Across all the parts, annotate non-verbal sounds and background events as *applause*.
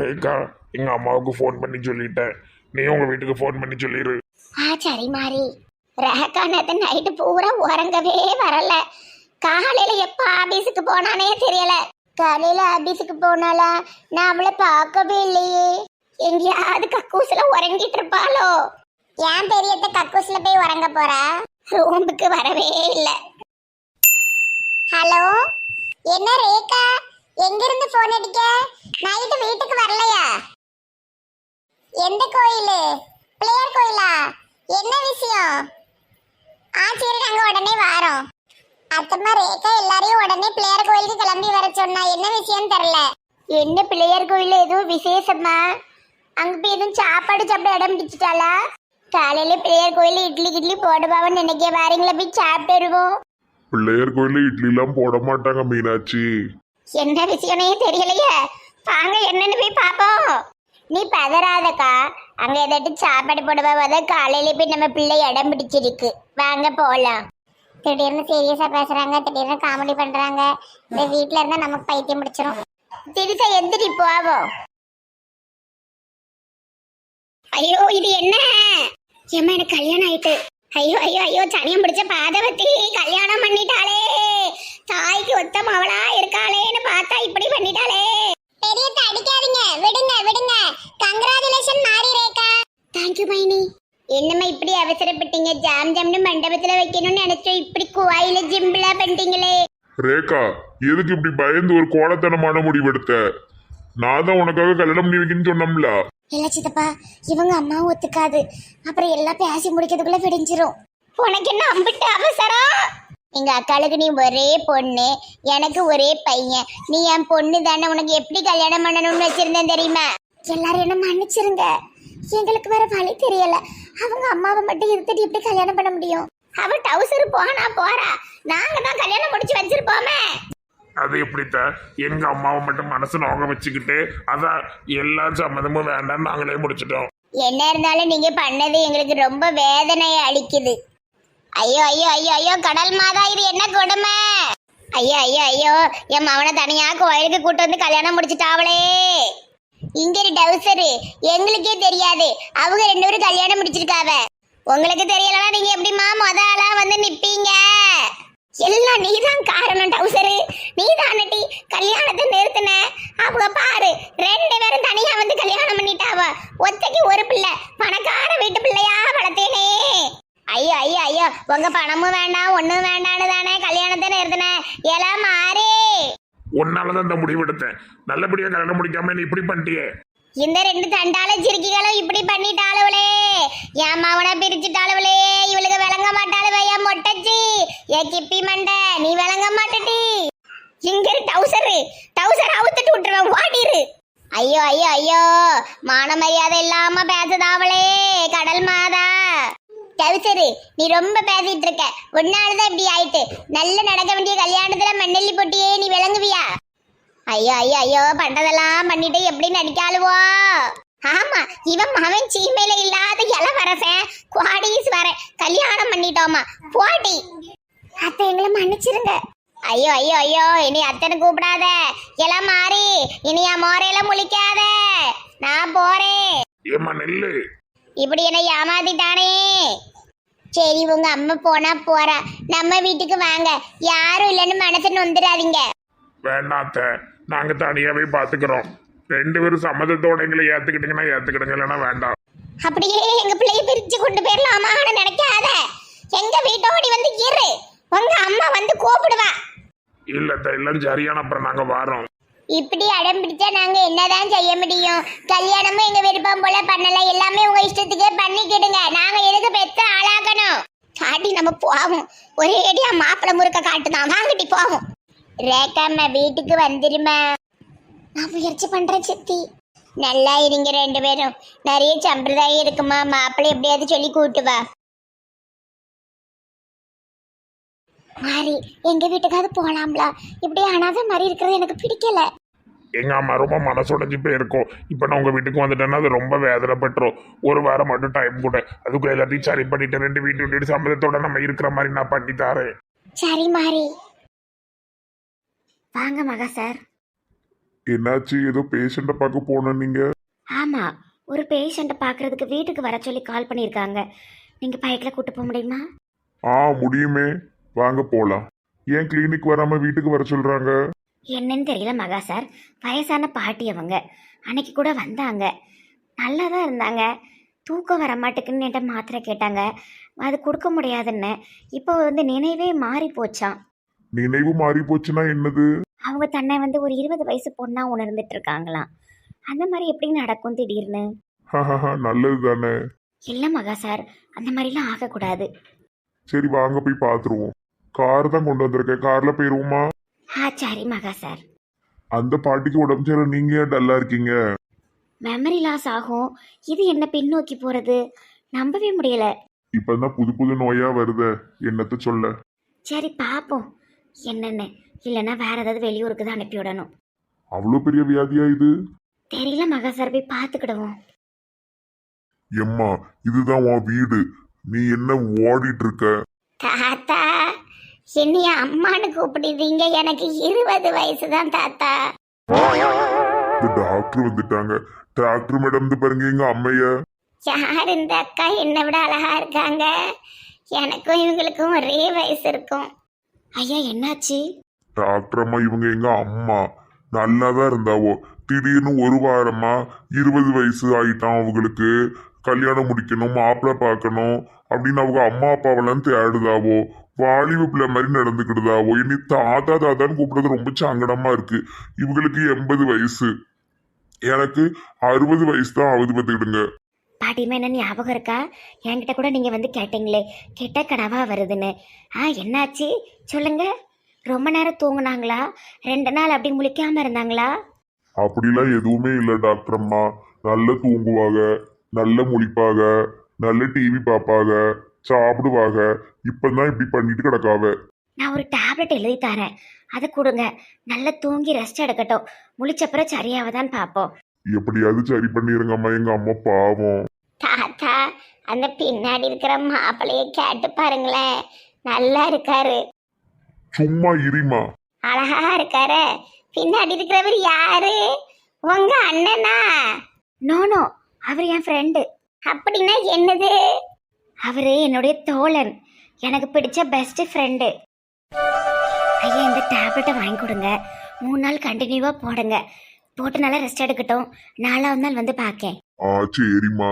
ரேகா எங்க அம்மாவுக்கு ஃபோன் பண்ணி சொல்லிட்டேன். நீ உங்க வீட்டுக்கு ஃபோன் பண்ணி சொல்லிடு ஆ சரி மாறி. ரேகா நேத்து நைட்டு பூரா உறங்கவே வரல. காலையில எப்ப ஆபீஸுக்கு போனானே தெரியல. காலையில ஆபீஸுக்கு போனாலா நான் அவளை பார்க்கவே இல்லையே. எங்கேயாவது கக்கூசுல உறங்கிட்டு இருப்பாளோ? ஏன் பெரியத்த கக்கூசுல போய் உறங்க போறா? ரூமுக்கு வரவே இல்லை. ஹலோ என்ன ரேகா? எங்க இருந்து போன் அடிக்க? நைட்டு வீட்டுக்கு வரலையா? எந்த கோயிலு? பிள்ளையார் கோயிலா? என்ன விஷயம்? ஆ சரி நாங்க உடனே வாரோம். அத்தம்மா ரேகா எல்லாரையும் உடனே பிள்ளையார் கோயிலுக்கு கிளம்பி வர சொன்னா என்ன விஷயம் தெரியல. என்ன பிள்ளையார் கோயில்ல எதுவும் விசேஷமா? அங்க போய் எதுவும் சாப்பாடு சாப்பிட இடம் பிடிச்சிட்டாளா? காலையில பிள்ளையார் கோயில்ல இட்லி கிட்லி போடுவான்னு நினைக்க வாரீங்களா? போய் சாப்பிட்டு வருவோம் பிள்ளையர் கோயில்ல எல்லாம் போட மாட்டாங்க மீனாட்சி. என்ன விஷயம்னே தெரியலையே. வாங்க என்னன்னு போய் பாப்போம் நீ பதறாதக்கா. அங்க ஏதாட்டும் சாப்பாடு போடுவா காலையில போய் நம்ம பிள்ளை இடம் பிடிச்சிருக்கு. வாங்க போலாம். திடீர்னு சீரியஸா பேசுறாங்க திடீர்னு காமெடி பண்றாங்க. இந்த வீட்ல இருந்தா நமக்கு பைத்தியம் பிடிச்சிரும். திரிசா எந்திரி போவோம் ஐயோ இது என்ன? ஏமா எனக்கு கல்யாணம் ஆயிட்டு. ஐயோ ஐயோ ஐயோ சனியம் பிடிச்ச பாதவத்தி கல்யாணம் பண்ணிட்டாளே. தாய்க்கு ஒத்த மவளா இருக்காளேன்னு பார்த்தா இப்படி பண்ணிட்டாளே. பெரியத்த அடிக்காதீங்க. விடுங்க விடுங்க. கங்க்ராச்சுலேஷன் மாரி ரேகா. தேங்க்யூ மைனி. என்னம்மா இப்படி அவசரப்பட்டீங்க? ஜாம் ஜாம்னு மண்டபத்துல வைக்கணும்னு நினைச்சோம் இப்படி கோயில ஜிம்பிளா பண்ணிட்டீங்களே. ரேகா எதுக்கு இப்படி பயந்து ஒரு கோலத்தனமான முடிவெடுத்த? நான் தான் உனக்காக கல்யாணம் பண்ணி வைக்கணும்னு சொன்னோம்ல. இல்ல சித்தப்பா இவங்க அம்மாவும் ஒத்துக்காது. அப்புறம் எல்லாம் பேசி முடிக்கிறதுக்குள்ள விடிஞ்சிரும். உனக்கு என்ன அம்பிட்டு அவசரம்? எங்க அக்காளுக்கு நீ ஒரே பொண்ணு எனக்கு ஒரே பையன். நீ என் பொண்ணு தானே உனக்கு எப்படி கல்யாணம் பண்ணணும்னு வச்சிருந்தேன் தெரியுமா? எல்லாரும் என்ன மன்னிச்சிருங்க. எங்களுக்கு வேற வழி தெரியல. அவங்க அம்மாவை மட்டும் இருந்துட்டு எப்படி கல்யாணம் பண்ண முடியும்? அவ டவுசர் போனா போறா. நாங்க தான் கல்யாணம் முடிச்சு வச்சிருப்போமே. அது எப்படித்த? எங்க அம்மாவை மட்டும் மனசு நோங்க வச்சுக்கிட்டு அதான் எல்லா சம்மதமும் வேண்டாம் நாங்களே முடிச்சிட்டோம். என்ன இருந்தாலும் நீங்க பண்ணது எங்களுக்கு ரொம்ப வேதனையை அளிக்குது. ஐயோ ஐயோ ஐயோ ஐயோ கடல் மாதா இது என்ன கொடுமை? ஐயோ ஐயோ ஐயோ என் மவனை தனியா கோயிலுக்கு கூட்டு வந்து கல்யாணம் முடிச்சுட்டாவளே. இங்க டவுசரு எங்களுக்கே தெரியாது. அவங்க ரெண்டு பேரும் கல்யாணம் முடிச்சிருக்காவ. உங்களுக்கு தெரியலனா நீங்க எப்படிமா மொத ஆளா வந்து நிப்பீங்க? எல்லாம் நீதான் காரணம் டவுசரு. நீதான் டி கல்யாணத்தை நிறுத்தின. அவங்க பாரு ரெண்டு பேரும் தனியா வந்து கல்யாணம் பண்ணிட்டாவ. ஒத்தைக்கு ஒரு பிள்ளை பணக்கார வீட்டு பிள்ளையா ஐயோ ஐயோ ஐயோ உங்க பணமும் வேண்டாம் ஒண்ணும் வேண்டாம்னு தானே கல்யாணத்தை நிறுத்தின. எல்லாம் மாறி. உன்னாலதான் இந்த முடிவெடுத்தேன் நல்லபடியா கல்யாணம் முடிக்காம நீ இப்படி பண்ணிட்டியே. இந்த ரெண்டு தண்டால சிரிக்கிகளும் இப்படி பண்ணிட்டாளுவளே என் மவனை பிரிச்சுட்டாளுவளே இவளுக்கு விளங்க மாட்டாளுவே என் மொட்டச்சி. ஏ கிப்பி மண்டை நீ விளங்க மாட்டடி. இங்க டவுசரு டவுசர் அவுத்துட்டு விட்டுருவேன் ஓடிரு ஐயோ ஐயோ ஐயோ மான மரியாதை இல்லாம பேசுதாவளே கடல் மாதா. டவுசரு நீ ரொம்ப பேசிட்டு இருக்க. ஒன்னாலதான் இப்படி ஆயிட்டு. நல்ல நடக்க வேண்டிய கல்யாணத்துல மண்ணெல்லி போட்டியே நீ விளங்குவியா? ஐயோ ஐயோ ஐயோ பண்றதெல்லாம் பண்ணிட்டு எப்படி நடிக்காளுவோ? ஆமா இவன் மகன் சீமையில இல்லாத இளவரசன் குவாடிஸ் வர கல்யாணம் பண்ணிட்டோமா? போடி. அத்தை எங்களை மன்னிச்சிருங்க. ஐயோ ஐயோ ஐயோ இனி அத்தனை கூப்பிடாத. எல்லாம் மாறி இனி என் மோரையில முழிக்காத. நான் போறேன். ஏமா நெல்லு. இப்படி என்ன ஏமாத்திட்டானே. சரி உங்க அம்மா போனா போறா. நம்ம வீட்டுக்கு வாங்க. யாரும் இல்லைன்னு மனசு நொந்துடாதீங்க வேண்டாத்த நாங்க தனியாவே பாத்துக்கிறோம். ரெண்டு பேரும் சம்மதத்தோட எங்களை ஏத்துக்கிட்டீங்கன்னா ஏத்துக்கிடுங்க இல்லைன்னா வேண்டாம். அப்படியே எங்க பிள்ளைய பிரிச்சு கொண்டு போயிடலாமான்னு நினைக்காத. எங்க வீட்டோடி வந்து இரு. உங்க அம்மா வந்து கூப்பிடுவா. இல்லத்த எல்லாம் சரியான அப்புறம் நாங்க வாரோம் இப்படி அடம் பிடிச்சா நாங்க என்னதான் செய்ய முடியும்? கல்யாணமும் எங்க விருப்பம் போல பண்ணல. எல்லாமே உங்க இஷ்டத்துக்கே பண்ணிக்கிடுங்க நாங்க எதுக்கு பெத்த ஆளாக்கணும்? காட்டி நம்ம போவோம். ஒரே அடியா மாப்பிளை முறுக்க காட்டுதான் வாங்கிட்டு போவோம். ரேக்காம வீட்டுக்கு வந்துருமா? நான் முயற்சி பண்றேன் சித்தி. நல்லா இருங்க ரெண்டு பேரும். நிறைய சம்பிரதாயம் இருக்குமா? மாப்பிள்ளை எப்படியாவது சொல்லி கூட்டு வா. மாறி எங்க வீட்டுக்காவது போலாம்ல. இப்படி அனாதை மாதிரி இருக்கிறது எனக்கு பிடிக்கல. எங்க அம்மா ரொம்ப மனசுடைஞ்சு போயிருக்கோம். இப்போ நான் உங்க வீட்டுக்கு வந்துட்டேன்னா அது ரொம்ப வேதனைப்பட்டுரும். ஒரு வாரம் மட்டும் டைம் கூட. அதுக்குள்ள எல்லாத்தையும் சரி பண்ணிட்டு ரெண்டு வீட்டு விட்டு சம்மதத்தோட நம்ம இருக்கிற மாதிரி நான் பண்ணி தரேன். சரி மாறி. வாங்க மகா சார் என்னாச்சு? ஏதோ பேஷண்ட்டை பார்க்க போனோம் நீங்க? ஆமா. ஒரு பேஷண்ட்டை பார்க்கறதுக்கு வீட்டுக்கு வர சொல்லி கால் பண்ணியிருக்காங்க. நீங்க பைக்கில் கூட்டு போக முடியுமா? ஆ முடியுமே. வாங்க போலாம். ஏன் கிளினிக் வராம வீட்டுக்கு வர சொல்றாங்க? என்னன்னு தெரியல மகா சார். வயசான பாட்டி அவங்க. அன்னைக்கு கூட வந்தாங்க. நல்லா தான் இருந்தாங்க. தூக்கம் வர மாட்டேக்குன்னு என்கிட்ட மாத்திரை கேட்டாங்க. அது கொடுக்க முடியாதுன்னு. இப்போ வந்து நினைவே மாறி போச்சாம். நினைவு மாறி போச்சுன்னா என்னது? அவங்க தன்னை வந்து ஒரு இருபது வயசு பொண்ணா உணர்ந்துட்டு இருக்காங்களாம். அந்த மாதிரி எப்படி நடக்கும் திடீர்னு? நல்லது தானே. இல்லை மகா சார். அந்த மாதிரிலாம் ஆகக்கூடாது. சரி வாங்க போய் பார்த்துருவோம் கார் தான் கொண்டு வந்திருக்கேன். கார்ல போயிருவோமா? ஆ சரி மகா சார் அந்த பாட்டிக்கு உடம்பு சரியில்லை நீங்க ஏன் டல்லா இருக்கீங்க? மெமரி லாஸ் ஆகும். இது என்ன பின்னோக்கி போகிறது நம்பவே முடியல. இப்பதான் புது புது நோயா வருதே. என்னத்த சொல்ல? சரி பார்ப்போம் என்னென்ன. இல்லைன்னா வேற ஏதாவது வெளியூருக்கு தான் அனுப்பி விடணும். அவ்வளோ பெரிய வியாதியா இது? தெரியல மகா சார் போய் பார்த்துக்கிடுவோம். எம்மா இதுதான் உன் வீடு. நீ என்ன ஓடிட்டு இருக்க? தாத்தா! என்னைய அம்மானு கூப்பிடுறீங்க. எனக்கு இருபது வயசு தான் தாத்தா டாக்டர் வந்துட்டாங்க. டாக்டர் மேடம் பாருங்க எங்க அம்மைய. யார் இந்த அக்கா? என்னை விட அழகா இருக்காங்க. எனக்கும் இவங்களுக்கும் ஒரே வயசு இருக்கும். ஐயா என்னாச்சு? டாக்டர் அம்மா இவங்க எங்க அம்மா. நல்லா தான் இருந்தாவோ. திடீர்னு ஒரு வாரமா இருபது வயசு ஆயிட்டான் அவங்களுக்கு. கல்யாணம் முடிக்கணும் மாப்பிள்ளை பார்க்கணும் அப்படின்னு அவங்க அம்மா அப்பாவெல்லாம் தேடுதாவோ வாலிப பிள்ளை மாதிரி நடந்துக்கிடுதாவோ இனி தாத்தா தாத்தான்னு கூப்பிடுறது ரொம்ப சங்கடமா இருக்கு. இவங்களுக்கு எண்பது வயசு. எனக்கு அறுபது வயசு தான் ஆகுது பார்த்துக்கிடுங்க. பாட்டிமா என்ன ஞாபகம் இருக்கா? என்கிட்ட கூட நீங்க வந்து கேட்டீங்களே கெட்ட கனவா வருதுன்னு. ஆ என்னாச்சு? சொல்லுங்க. ரொம்ப நேரம் தூங்குனாங்களா? ரெண்டு நாள் அப்படி முழிக்காம இருந்தாங்களா? அப்படிலாம் எதுவுமே இல்லை டாக்டர் அம்மா. நல்ல தூங்குவாங்க. நல்ல முழிப்பாக நல்ல டிவி பார்ப்பாங்க சாப்பிடுவாங்க இப்பதான் இப்படி பண்ணிட்டு கிடக்காவ. நான் ஒரு டேப்லெட் எழுதி தரேன். அதை கொடுங்க. நல்லா தூங்கி ரெஸ்ட் எடுக்கட்டும். முழிச்சப்புறம் சரியாவதான்னு பார்ப்போம். எப்படியாவது சரி பண்ணிருங்க அம்மா எங்க அம்மா பாவம். தாத்தா அந்த பின்னாடி இருக்கிற மாப்பிளைய கேட்டு பாருங்களேன். நல்லா இருக்காரு. சும்மா இரிமா. அழகா இருக்காரு. பின்னாடி இருக்கிறவர் யாரு? உங்க அண்ணனா? நோ நோ அவர் என் ஃப்ரெண்டு அப்படின்னா என்னது? அவரு என்னுடைய தோழன். எனக்கு பிடிச்ச பெஸ்ட் ஃப்ரெண்டு ஐயா இந்த டேப்லெட்டை வாங்கி கொடுங்க. மூணு நாள் கண்டினியூவா போடுங்க. போட்டு நல்லா ரெஸ்ட் எடுக்கட்டும். நாலாவது நாள் வந்து பார்க்கேன் ஆ சரிம்மா.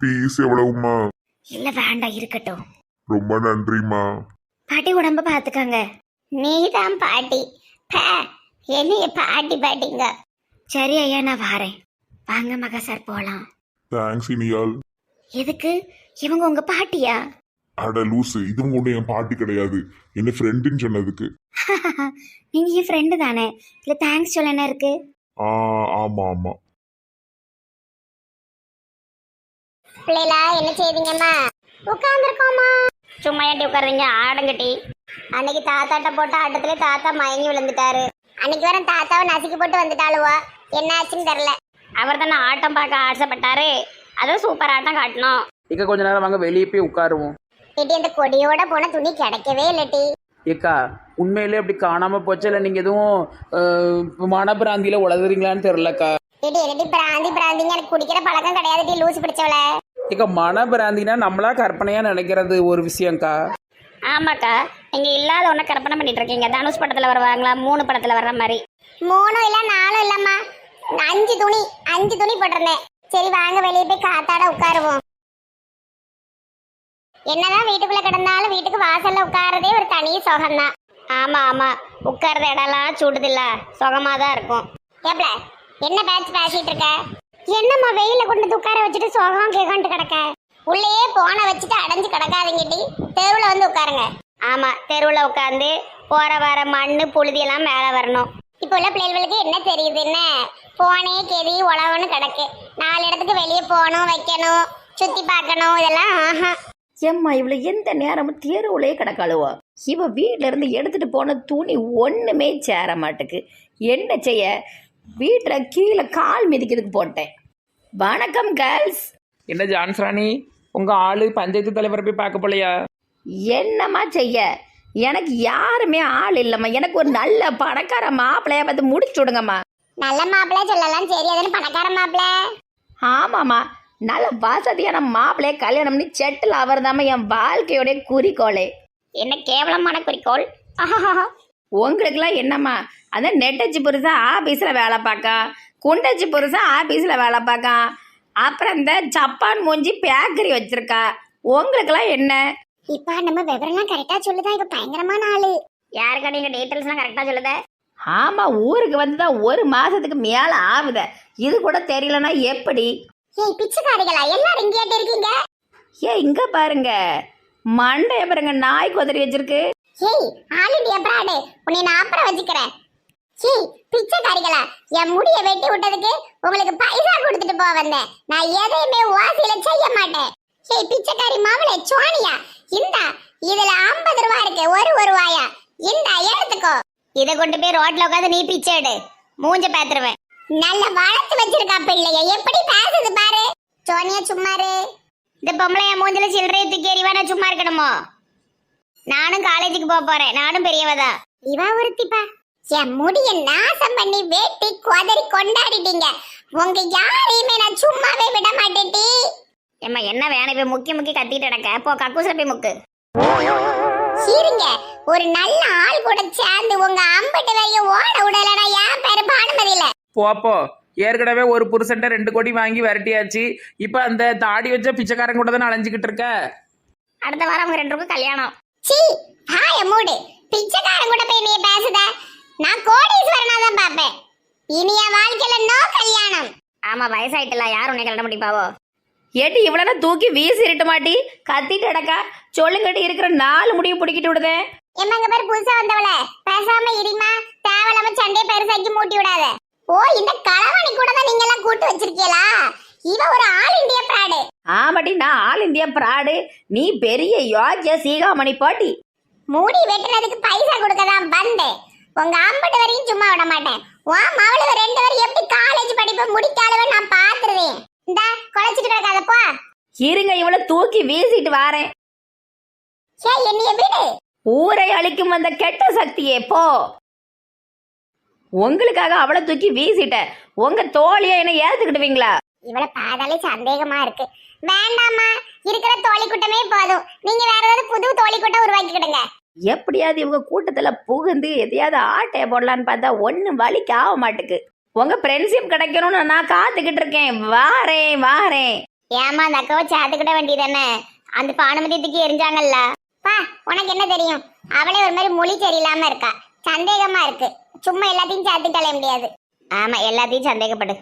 பீஸ் எவ்வளவுமா இல்ல வேண்டாம் இருக்கட்டும். ரொம்ப நன்றிம்மா. பாட்டி உடம்ப பாத்துக்கங்க. நீதான் பாட்டி. என்னைய பாட்டி பாட்டிங்க. சரி ஐயா நான் வாரேன். வாங்க மகா சார் போலாம். தேங்க்ஸ் இனியால். எதுக்கு? இவங்க உங்க பாட்டியா? அட லூசு இதுவும் கொண்டு என் பாட்டி கிடையாது. என்ன ஃப்ரெண்டுன்னு சொன்னதுக்கு. *laughs* நீங்க என் ஃப்ரெண்டு தானே? இல்ல தேங்க்ஸ் சொல்ல என்ன இருக்கு? ஆ ஆமா ஆமா. பிள்ளைகளா என்ன செய்வீங்கம்மா உட்காந்துருக்கோமா சும்மா ஏட்டி உட்காருங்க ஆடங்கட்டி. அன்னைக்கு தாத்தாட்ட போட்ட ஆட்டத்துல தாத்தா மயங்கி விழுந்துட்டாரு. அன்னைக்கு வர தாத்தாவை நசுக்கி போட்டு வந்துட்டாளுவா. என்ன ஆச்சுன்னு தெரியல. அவர் தானே ஆட்டம் பார்க்க ஆசைப்பட்டாரு. அதுவும் சூப்பர் ஆட்டம் காட்டணும். இக்க கொஞ்ச நேரம் வாங்க வெளியே போய் உட்காருவோம். ஏட்டி அந்த கொடியோட போன துணி கிடைக்கவே இல்லட்டி ஏக்கா உண்மையிலே அப்படி காணாம போச்சு இல்லை நீங்க எதுவும் மனப்பிராந்தியில உளதுறீங்களான்னு தெரிலக்கா ஏட்டி என்னடி பிராந்தி பிராந்திங்க எனக்கு குடிக்கிற பழக்கம் கிடையாது டி லூசு பிடிச்சவள. ஏக்கா மனப்பிராந்தினா நம்மளா கற்பனையா நினைக்கிறது ஒரு விஷயம்க்கா. ஆமாக்கா நீங்க இல்லாத ஒண்ணு கற்பனை பண்ணிட்டு இருக்கீங்க. தனுஷ் படத்துல வருவாங்களா மூணு படத்துல வர்ற மாதிரி. மூணும் இல்ல நாலும் இல்லம்மா. அஞ்சு துணி அஞ்சு துணி போட்டிருந்தேன். சரி வாங்க வெளியே போய் காத்தாட உட்காருவோம். என்னதான் வீட்டுக்குள்ள கிடந்தாலும் வீட்டுக்கு வாசல்ல உட்காரதே ஒரு தனி சுகம்தான். ஆமா ஆமா. உட்கார்ற இடம்லாம் சூடுதில்ல. சுகமா தான் இருக்கும். ஏப்ல என்ன பேச்சு பேசிட்டு இருக்க? என்னம்மா வெயில கொண்டு உட்கார வச்சுட்டு சுகம் கேட்கான்ட்டு கிடக்க? உள்ளேயே போனை வச்சுட்டு அடைஞ்சு கிடக்காதீங்கடி. தெருவில் வந்து உட்காருங்க. ஆமா தெருவில் உட்காந்து போற வர மண்ணு புழுதியெல்லாம் மேலே வரணும். இப்போ உள்ள பிள்ளைகளுக்கு என்ன தெரியுது என்ன? போனே கெதி உழவன்னு கிடக்கு. நாலு இடத்துக்கு வெளியே போகணும் வைக்கணும் சுத்தி பார்க்கணும் இதெல்லாம் ஆஹா. ஏம்மா இவளை எந்த நேரமும் தெருவுலயே கிடக்காளுவா? இவ வீட்ல இருந்து எடுத்துட்டு போன துணி ஒண்ணுமே சேர மாட்டுக்கு. என்ன செய்ய? வீட்டில் கீழே கால் மிதிக்கிறதுக்கு போட்டேன். வணக்கம் கேர்ள்ஸ் என்ன ஜான்ஸ்ராணி உங்க ஆளு பஞ்சாயத்து தலைவரை போய் பார்க்க போலையா? என்னம்மா செய்ய? எனக்கு யாருமே ஆள் இல்லைம்மா. எனக்கு ஒரு நல்ல பணக்கார மாப்பிள்ளைய பார்த்து முடிச்சு விடுங்கம்மா. நல்ல மாப்பிள்ளை சொல்லலாம். சரி அதுன்னு பணக்கார மாப்பிள்ளை? ஆமாம்மா. நல்ல வசதியான மாப்பிள்ளைய கல்யாணம் பண்ணி செட்டில் ஆகிறதாம என் வாழ்க்கையோடைய குறிக்கோளே. என்ன கேவலமான குறிக்கோள். உங்களுக்குலாம் என்னம்மா? அந்த நெட்டச்சி புருஷன் ஆஃபீஸில் வேலை பார்க்கா குண்டச்சி புருஷன் ஆஃபீஸில் வேலை பார்க்கா அப்புறம் இந்த ஜப்பான் மூஞ்சி பேக்கரி வச்சிருக்கா? உங்களுக்குலாம் என்ன? இப்ப நம்ம விவரம்லாம் கரெக்டா சொல்லுதா? இவ பயங்கரமான ஆளு. யாருக்கா நீங்க டீட்டெயில்ஸ் எல்லாம் கரெக்டா சொல்லுத? ஆமாம் ஊருக்கு வந்து தான் ஒரு மாதத்துக்கு மேலே ஆகுத. இது கூட தெரியலனா எப்படி? ஏய் பிச்சைக்காரிகளா? எல்லாரும் இங்கே இருக்கீங்க? ஏ இங்கே பாருங்க. மண்டைய பாருங்க நாய் குதிரை வச்சிருக்கு. ஏய் ஆல் இண்டியா பிராடு. உன்னை நான் அப்புறம் வச்சுக்கிறேன் ஏய் பிச்சைக்காரிகளா? என் முடிய வெட்டி விட்டதுக்கு உங்களுக்கு பைசா கொடுத்துட்டு போக வந்தேன். நான் எதையுமே வாசியில செய்ய மாட்டேன். ஏய் பிச்சைக்காரி மாவளே சோனியா இந்தா இதுல 50 ரூபா இருக்கு. ஒரு ஒரு ரூபாயா இந்தா எடுத்துக்கோ. இத கொண்டு போய் ரோட்ல உட்காந்து நீ பிச்சை எடு. மூஞ்ச பாத்துருவேன். நல்ல வளர்த்து வச்சிருக்கா பிள்ளைய. எப்படி பேசுது பாரு. சோனியா சும்மாரு இந்த பொம்பளை மூஞ்சில சில்லறையை தூக்கி எறிவா நான் சும்மா இருக்கணுமோ? நானும் காலேஜுக்கு போக போறேன். நானும் பெரியவதா இவா ஒருத்திப்பா. என் முடிய நாசம் பண்ணி வேட்டி குதறி கொண்டாடிட்டீங்க. உங்க யாரையுமே நான் சும்மாவே விட மாட்டேன் ஏம்மா என்ன வேணும் இப்ப முக்கி முக்கி கத்திட்டு கிடக்க. போ கக்கூசில போய் முக்கு. சீருங்க ஒரு நல்ல ஆள் கூட சேர்ந்து உங்க அம்பட்டு வரையும் ஓட விடலனா என் பேரு பானுமதி இல்ல போப்போ ஏற்கனவே ஒரு புருஷன்ட்ட ரெண்டு கோடி வாங்கி விரட்டியாச்சு. இப்போ அந்த தாடி வச்ச பிச்சைக்காரன் கூட தான் அலைஞ்சிக்கிட்டு இருக்க? அடுத்த வாரம் அவங்க ரெண்டு பேருக்கும் கல்யாணம். சீ ஹாய மூடு. பிச்சைக்காரன் கூட போய் நீ பேசுத? நான் கோடீஸ்வரனா தான் பாப்பேன் இனி என் வாழ்க்கையில நோ கல்யாணம். ஆமா வயசாயிட்டல. யார் உன்னை கல்யாணம் முடிப்பாவோ ஏட்டி இவ்வளோ தூக்கி வீசிட்டு மாட்டி கத்திட்டு அடக்கா சொல்லுங்கட்டி இருக்கிற நாலு முடிவு பிடிக்கிட்டு விடுதேன் எம்மங்க பேர் புதுசா வந்தவள. பேசாம இருமா தேவையில்லாம சண்டைய பெருசாக்கி மூட்டி விடாத. ஓ இந்த களவாணி கூட தான் நீங்க எல்லாம் கூட்டு வச்சிருக்கீங்களா இவ ஒரு ஆல் இந்தியா பிராடு. ஆமாட்டி நான் ஆல் இந்தியா பிராடு. நீ பெரிய யோக்கிய சீகாமணி பாட்டி. மூடி வெட்டுறதுக்கு பைசா கொடுக்க தான் வந்தேன். உங்க அம்பட்டு வரையும் சும்மா விட மாட்டேன். வா மவளுவ ரெண்டு பேரும் எப்படி காலேஜ் படிப்பை முடிக்காதவன் நான் பாத்துருவேன் இந்த குலைச்சிட்டு கிடக்காதப்பா இருங்க இவ்வளோ தூக்கி வீசிட்டு வாரேன். ஏ என்னைய விடு. ஊரை அழிக்கும் அந்த கெட்ட சக்தியே போ. உங்களுக்காக அவளை தூக்கி வீசிட்டேன். உங்க தோழியை என்ன ஏத்துக்கிடுவீங்களா? இவளை பார்த்தாலே சந்தேகமா இருக்கு. வேண்டாம்மா இருக்கிற தோழி கூட்டமே போதும். நீங்க வேற ஏதாவது புது தோழி கூட்டம் உருவாக்கிக்கிடுங்க. எப்படியாவது இவங்க கூட்டத்துல புகுந்து எதையாவது ஆட்டைய போடலான்னு பார்த்தா ஒன்றும் வலிக்கு ஆக மாட்டுக்கு. உங்க ஃப்ரெண்ட்ஷிப் கிடைக்கணும்னு நான் காத்துக்கிட்டு இருக்கேன். வாரேன் வாரேன் ஏமா அந்த அக்காவை சேர்த்துக்கிட வேண்டியதானே? அந்த பானுமதி தூக்கி எரிஞ்சாங்கல்ல? பா உனக்கு என்ன தெரியும்? அவளே ஒரு மாதிரி மொழி சரியில்லாம இருக்கா. சந்தேகமா இருக்கு. சும்மா எல்லாத்தையும் சேர்த்து கலைய முடியாது. ஆமா எல்லாத்தையும் சந்தேகப்படு.